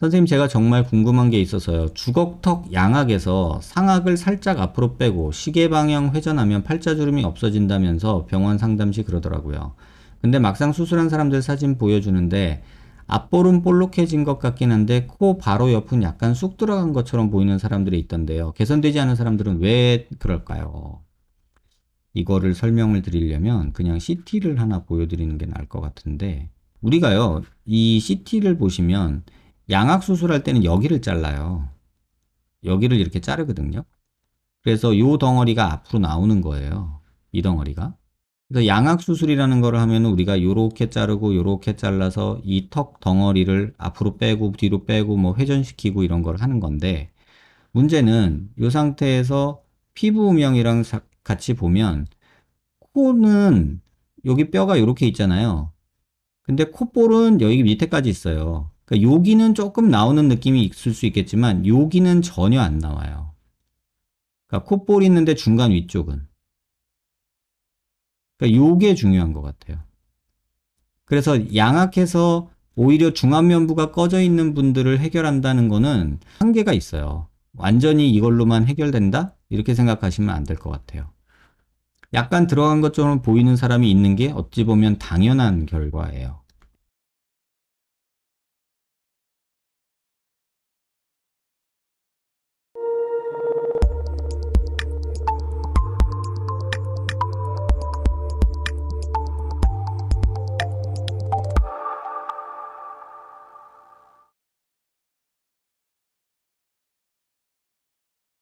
선생님 제가 정말 궁금한 게 있어서요. 주걱턱 양악에서 상악을 살짝 앞으로 빼고 시계 방향 회전하면 팔자주름이 없어진다면서 병원 상담 시 그러더라고요. 근데 막상 수술한 사람들 사진 보여주는데 앞볼은 볼록해진 것 같긴 한데 코 바로 옆은 약간 쑥 들어간 것처럼 보이는 사람들이 있던데요. 개선되지 않은 사람들은 왜 그럴까요? 이거를 설명을 드리려면 그냥 CT를 하나 보여드리는 게 나을 것 같은데 우리가요 이 CT를 보시면 양악 수술할 때는 여기를 잘라요. 여기를 이렇게 자르거든요. 그래서 요 덩어리가 앞으로 나오는 거예요. 이 덩어리가. 그래서 양악 수술이라는 거를 하면 우리가 요렇게 자르고 요렇게 잘라서 이 턱 덩어리를 앞으로 빼고 뒤로 빼고 뭐 회전시키고 이런 걸 하는 건데 문제는 이 상태에서 피부 음영이랑 사- 같이 보면 코는 여기 뼈가 이렇게 있잖아요. 근데 콧볼은 여기 밑에까지 있어요. 그러니까 여기는 조금 나오는 느낌이 있을 수 있겠지만 여기는 전혀 안 나와요. 그러니까 콧볼이 있는데 중간 위쪽은. 그러니까 요게 중요한 것 같아요. 그래서 양악해서 오히려 중안면부가 꺼져 있는 분들을 해결한다는 거는 한계가 있어요. 완전히 이걸로만 해결된다? 이렇게 생각하시면 안 될 것 같아요. 약간 들어간 것처럼 보이는 사람이 있는 게 어찌 보면 당연한 결과예요.